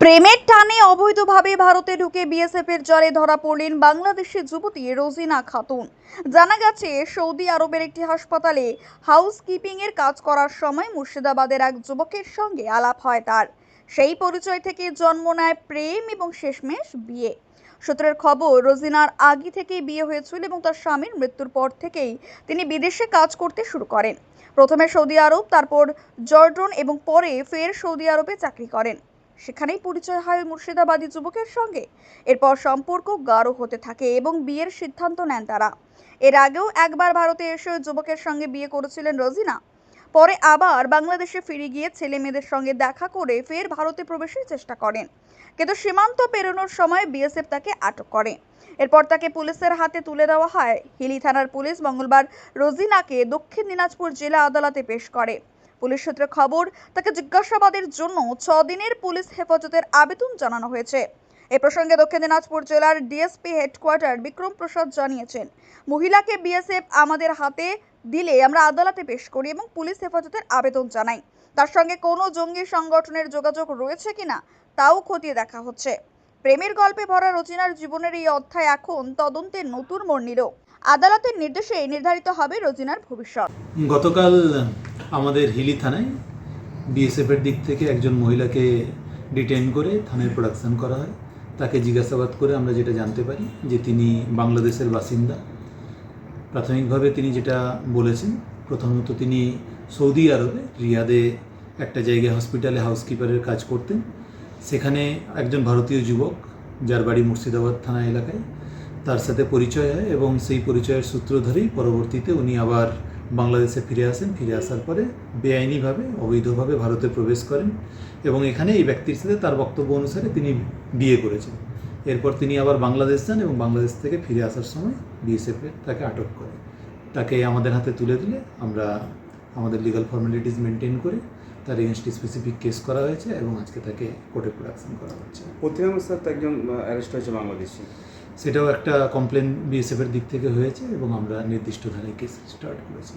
প্রেমের টানে অবৈধভাবে ভারতে ঢুকে বিএসএফ এর জালে ধরা পড়লেন বাংলাদেশের যুবতী রোজিনা খাতুন। জানা গেছে, সৌদি আরবের একটি হাসপাতালে হাউসকিপিং এর কাজ করার সময় মুর্শিদাবাদের এক যুবকের সঙ্গে আলাপ হয় তার। সেই পরিচয় থেকে জন্ম নেয় প্রেম এবং শেষমেশ বিয়ে। সূত্রের খবর, রোজিনার আগে থেকেই বিয়ে হয়েছিল এবং তার স্বামীর মৃত্যুর পর থেকেই তিনি বিদেশে কাজ করতে শুরু করেন। প্রথমে সৌদি আরব, তারপর জর্ডন এবং পরে ফের সৌদি আরবে চাকরি করেন। সেখানেই পরিচয় হয় মুর্শিদাবাদী যুবকের সঙ্গে। এরপর সম্পর্ক গাঢ় হতে থাকে এবং বিয়ের সিদ্ধান্ত নেন তারা। এর আগেও একবার ভারতে এসে যুবকের সঙ্গে বিয়ে করেছিলেন রোজিনা। পরে আবার বাংলাদেশে ফিরে গিয়ে ছেলে মেয়েদের সঙ্গে দেখা করে ফের ভারতে প্রবেশের চেষ্টা করেন। কিন্তু সীমান্ত পেরোনোর সময় বিএসএফ তাকে আটক করে। এরপর তাকে পুলিশের হাতে তুলে দেওয়া হয়। হিলি থানার পুলিশ মঙ্গলবার রোজিনাকে দক্ষিণ দিনাজপুর জেলা আদালতে পেশ করে। পুলিশ সূত্রে খবর, তাকে জিজ্ঞাসাবাদের জন্য ছ দিনের পুলিশ হেফাজতের আবেদন জানানো হয়েছে। এ প্রসঙ্গে দক্ষিণ দিনাজপুর জেলার ডিএসপি হেডকোয়ার্টার বিক্রম প্রসাদ জানিয়েছেন, মহিলাকে বিএসএফ আমাদের হাতে দিলে আমরা আদালতে পেশ করি এবং পুলিশ হেফাজতের আবেদন জানাই। তার সঙ্গে কোনো জঙ্গি সংগঠনের যোগাযোগ রয়েছে কিনা, তাও খতিয়ে দেখা হচ্ছে। প্রেমের গল্পে ভরা রচনার জীবনের এই অধ্যায় এখন তদন্তের নতুন মোড় নিল। আদালতের নির্দেশে নির্ধারিত হবে রোজিনার ভবিষ্যৎ। গতকাল আমাদের হিলি থানায় বিএসএফের দিক থেকে একজন মহিলাকে ডিটেইন করে থানায় প্রোডাকশন করা হয়। তাকে জিজ্ঞাসাবাদ করে আমরা যেটা জানতে পারি যে তিনি বাংলাদেশের বাসিন্দা। প্রাথমিকভাবে তিনি যেটা বলেছেন, প্রথমত তিনি সৌদি আরবে রিয়াদে একটা জায়গায় হসপিটালে হাউসকিপারের কাজ করতেন। সেখানে একজন ভারতীয় যুবক যার বাড়ি মুর্শিদাবাদ থানা এলাকায়, তার সাথে পরিচয় হয় এবং সেই পরিচয়ের সূত্র ধরেই পরবর্তীতে উনি আবার বাংলাদেশে ফিরে আসেন। ফিরে আসার পরে বেআইনিভাবে, অবৈধভাবে ভারতে প্রবেশ করেন এবং এখানে এই ব্যক্তির সাথে তার বক্তব্য অনুসারে তিনি বিয়ে করেছেন। এরপর তিনি আবার বাংলাদেশ যান এবং বাংলাদেশ থেকে ফিরে আসার সময় বিএসএফের তাকে আটক করে। তাকে আমাদের হাতে তুলে দিলে আমরা আমাদের লিগাল ফর্মালিটিস মেনটেন করে তার এগেনস্টে স্পেসিফিক কেস করা হয়েছে এবং আজকে তাকে কোর্টে প্রোডাকশন করা হচ্ছে। প্রতিমা স্যার তো একজন অ্যারেস্ট হয়েছে বাংলাদেশি। সেটাও একটা কমপ্লেন বিএসএফের দিক থেকে হয়েছে এবং আমরা নির্দিষ্ট ধারায় কেস স্টার্ট করেছি।